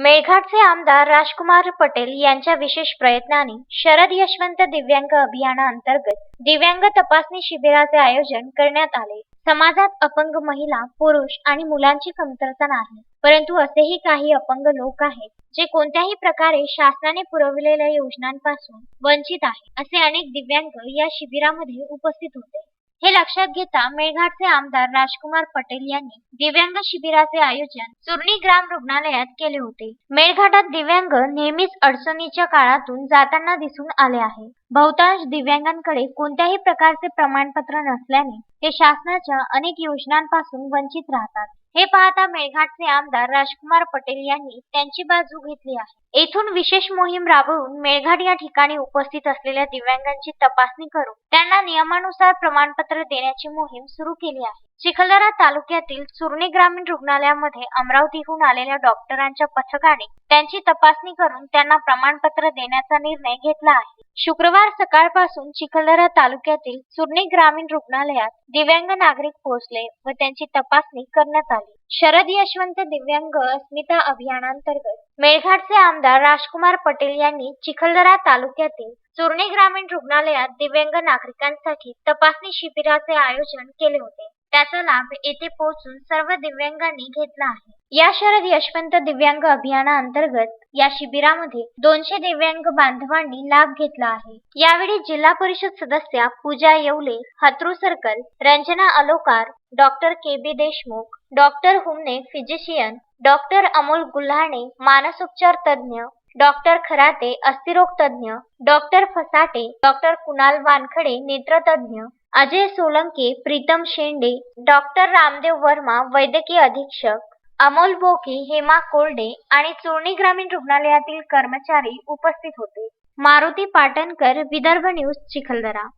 मेळघाटचे आमदार राजकुमार पटेल यांच्या विशेष प्रयत्नाने शरद यशवंत दिव्यांग अभियानाअंतर्गत दिव्यांग तपासणी शिबिराचे आयोजन करण्यात आले. समाजात अपंग महिला, पुरुष आणि मुलांची कमतरता नाही, परंतु असेही काही अपंग लोक आहेत जे कोणत्याही प्रकारे शासनाने पुरविलेल्या योजनांपासून वंचित आहेत. असे अनेक दिव्यांग या शिबिरामध्ये उपस्थित होते. हे लक्षात घेता मेळघाटचे आमदार राजकुमार पटेल यांनी दिव्यांग शिबिराचे आयोजन चुरणी ग्राम रुग्णालयात केले होते. मेळघाटात दिव्यांग नेहमीच अडचणीच्या काळातून जाताना दिसून आले आहे. बहुतांश दिव्यांगांकडे कोणत्याही प्रकारचे प्रमाणपत्र नसल्याने ते शासनाच्या अनेक योजनांपासून वंचित राहतात. हे पाहता मेळघाटचे आमदार राजकुमार पटेल यांनी त्यांची बाजू घेतली आहे. येथून विशेष मोहीम राबवून मेळघाट या ठिकाणी उपस्थित असलेल्या दिव्यांगांची तपासणी करून त्यांना नियमानुसार प्रमाणपत्र देण्याची मोहीम सुरू केली आहे. चिखलदरा तालुक्यातील चुरणे ग्रामीण रुग्णालयामध्ये अमरावतीहून आलेल्या डॉक्टरांच्या पथकाने त्यांची तपासणी करून त्यांना प्रमाणपत्र देण्याचा निर्णय घेतला आहे. शुक्रवार सकाळपासून चिखलदरा तालुक्यातील चुरणे ग्रामीण रुग्णालयात दिव्यांग नागरिक पोहोचले व त्यांची तपासणी करण्यात आली. शरद यशवंत दिव्यांग अस्मिता अभियानांतर्गत मेळघाटचे आमदार राजकुमार पटेल यांनी चिखलदरा तालुक्यातील चुरणे ग्रामीण रुग्णालयात दिव्यांग नागरिकांसाठी तपासणी शिबिराचे आयोजन केले होते. त्याचा लाभ येथे पोहोचून सर्व दिव्यांगांनी घेतला आहे. या शरद यशवंत दिव्यांग अभियानाअंतर्गत या शिबिरामध्ये दोनशे दिव्यांग बांधवांनी लाभ घेतला आहे. यावेळी जिल्हा परिषद सदस्या Pooja Yevle, Hatru circle, Ranjana Alokar, doctor K. B. Deshmukh, doctor Humne physician, doctor Amol Gulhane मानसोपचार तज्ज्ञ, डॉक्टर खराते अस्थिरोग तज्ज्ञ, डॉक्टर फसाटे, डॉक्टर कुणाल वानखडे नेत्रतज्ज्ञ, अजय सोलंके, प्रीतम शेंडे, डॉ. रामदेव वर्मा वैद्यकीय अधीक्षक, अमोल बोकी, हेमा कोरडे आणि चोरणी ग्रामीण रुग्णालयातील कर्मचारी उपस्थित होते. मारुती पाटणकर विदर्भ न्यूज चिखलदरा